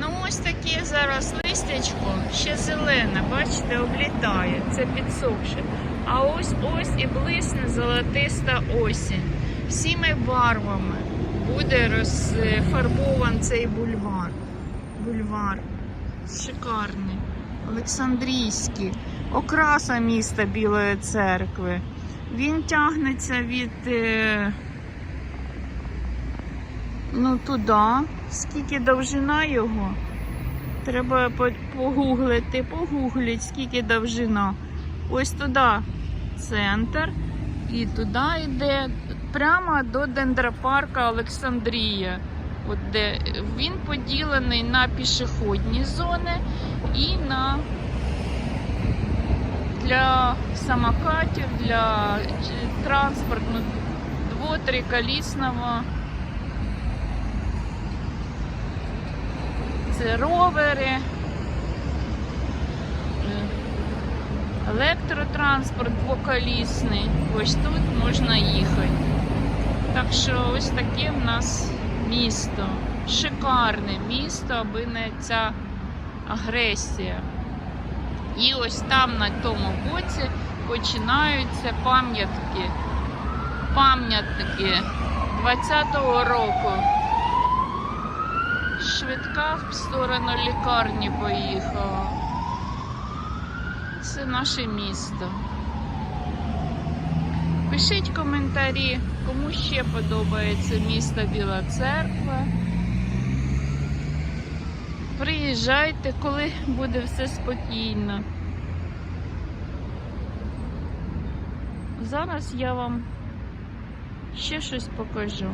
Ну ось таке зараз листячко, ще зелене, бачите, облітає, це підсохше. А ось ось і блисне золотиста осінь. Всіми барвами буде розфарбован цей бульвар. Бульвар. Шикарний. Олександрійський. Окраса міста Білої церкви. Він тягнеться від. е, Ну, туди. Скільки довжина його? Треба погуглити, погугліть, скільки довжина. Ось туди центр. І туди йде прямо до дендропарка Олександрія. От де він поділений на пішохідні зони і на для самокатів, для ч- транспорту дво-триколісного. Ровери, електротранспорт двоколісний. Ось тут можна їхати. Так що ось таке в нас місто. Шикарне місто, аби не ця агресія. І ось там на тому боці починаються пам'ятки. Пам'ятники 20-го року. Швидка в сторону лікарні поїхала. Це наше місто. Пишіть коментарі, кому ще подобається місто Біла Церква. Приїжджайте, коли буде все спокійно. Зараз я вам ще щось покажу.